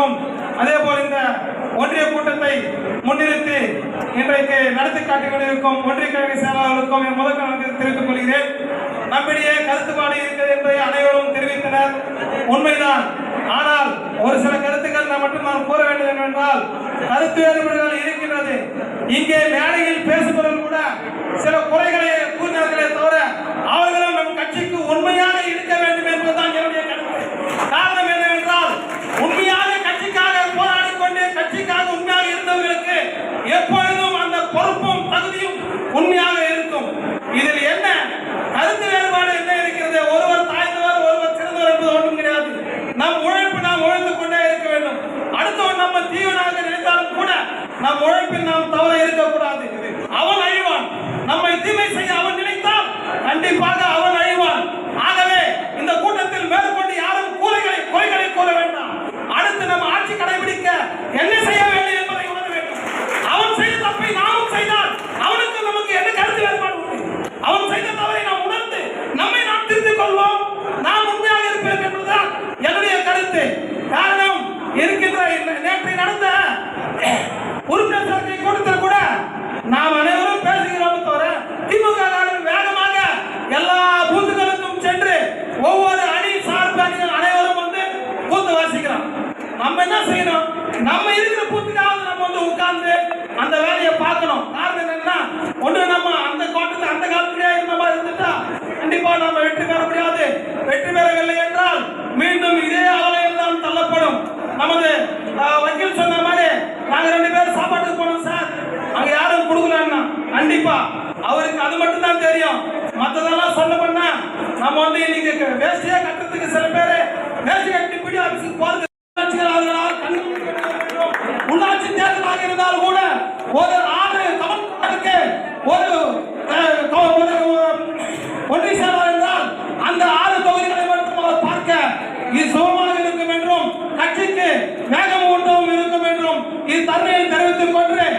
கொண்டிருக்கும் அதே போல் இந்த ஒன்றிய கூட்டத்தை முன்னிறுத்தி இன்றைக்கு நடத்தி காட்டிக் ஒன்றிய கழக செயலாளர்களுக்கும் என் முதற்கணக்கு தெரிவித்துக் கொள்கிறேன். நம்மிடையே கருத்துப்பாடு இருக்கிறது என்பதை அனைவரும் தெரிவித்தனர். உண்மைதான். ஆனால் ஒரு சில கருத்துக்கள் நான் மட்டும் நான் கூற வேண்டும் என்றால் கருத்து வேறுபாடுகள் இருக்கின்றது. இங்கே மேடையில் பேசுபவர் தப்பை நாமும் செய்தால் அவனுக்கு நமக்கு என்ன கருத்து வேறுபாடு உண்டு அவன் செய்த தவறை நாம் உணர்ந்து நம்மை நாம் திருத்திக் கொள்வோம். நாம் உண்மையாக இருப்பேன் என்பதுதான் என்னுடைய கருத்து. காரணம் இருக்கின்ற நேற்றை நேற்று நடந்த உறுப்பினர் சேர்க்கை கூட்டத்தில் கூட நாம் அனைவரும் பேசுகிறோம் தவிர திமுக வேகமாக எல்லா பூத்துகளுக்கும் சென்று ஒவ்வொரு அணி சார்பு அணிகள் அனைவரும் வந்து பூத்து வாசிக்கிறோம் நம்ம என்ன செய்யணும்? நம்ம இருக்கிற பூத்துக்காவது நம்ம வந்து உட்கார்ந்து அந்த வேலையை பார்க்கணும். காரணம் என்னன்னா ஒண்ணு நம்ம அந்த காலத்துல அந்த காலத்திலேயே இருந்த மாதிரி இருந்துட்டா கண்டிப்பா நம்ம வெற்றி பெற முடியாது. வெற்றி பெறவில்லை என்றால் மீண்டும் இதே ஆலயம் தான் தள்ளப்படும். நமது வக்கீல் சொன்ன மாதிரி நாங்க ரெண்டு பேரும் சாப்பாட்டுக்கு போனோம் சார். அங்க யாரும் கொடுக்கலன்னா கண்டிப்பா. அவருக்கு அது மட்டும் தான் தெரியும். மத்ததெல்லாம் சொல்ல பண்ணா நம்ம வந்து இன்னைக்கு வேஸ்டியா கட்டுறதுக்கு சில பேரு வேஸ்டி கட்டி பிடி ஆபீஸுக்கு போறது உள்ளாட்சி தேர்தலாக இருந்தால் கூட ஒரு ஆறு கவர்னருக்கு ஒரு ஒரு ஒன்றிய செயலாளர் என்றால் அந்த ஆறு தொகுதிகளை மட்டும் அவர் பார்க்க இது சுகமாக இருக்கும் என்றும் கட்சிக்கு வேகம் ஊட்டவும் இருக்கும் என்றும் இது தன்மையில் தெரிவித்துக் கொண்டு